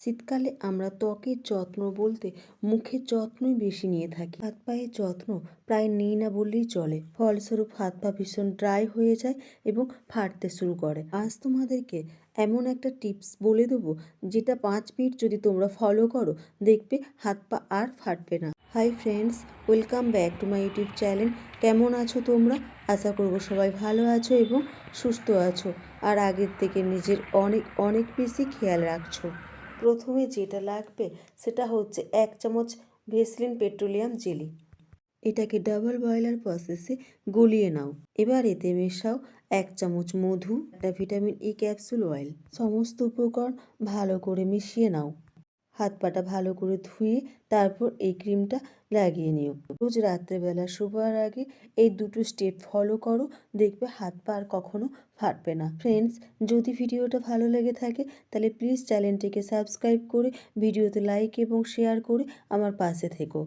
শীতকালে আমরা ত্বকের যত্ন বলতে মুখের যত্নই বেশি নিয়ে থাকি। হাত পায়ের যত্ন প্রায় নিই না বললেই চলে। ফলস্বরূপ হাত পা ভীষণ ড্রাই হয়ে যায় এবং ফাটতে শুরু করে। আজ তোমাদেরকে এমন একটা টিপস বলে দেবো, যেটা পাঁচ মিনিট যদি তোমরা ফলো করো, দেখবে হাত পা আর ফাটবে না। Hi friends, welcome back to my YouTube channel. কেমন আছো তোমরা? আশা করব সবাই ভালো আছো এবং সুস্থ আছো। আর আগের থেকে নিজের অনেক অনেক বেশি খেয়াল রাখছো। প্রথমে যেটা লাগবে সেটা হচ্ছে এক চামচ ভেসলিন পেট্রোলিয়াম জেলি। এটাকে ডাবল বয়লার প্রসেসে গলিয়ে নাও। এবার এতে মেশাও এক চামচ মধু, একটা ভিটামিন ই ক্যাপসুল অয়েল সমস্ত উপকরণ ভালো করে মিশিয়ে নাও। হাত পাটা ভালো করে ধুয়ে তারপর এই ক্রিমটা লাগিয়ে নিও। রোজ রাত্রেবেলা শোবার আগে এই দুটো স্টেপ ফলো করো, দেখবে হাত পা আর কখনো ফাটবে না। ফ্রেন্ডস যদি ভিডিওটা ভালো লেগে থাকে, তাহলে প্লিজ চ্যানেলটিকে সাবস্ক্রাইব করে, ভিডিওতে লাইক এবং শেয়ার করে আমার পাশে থেকো।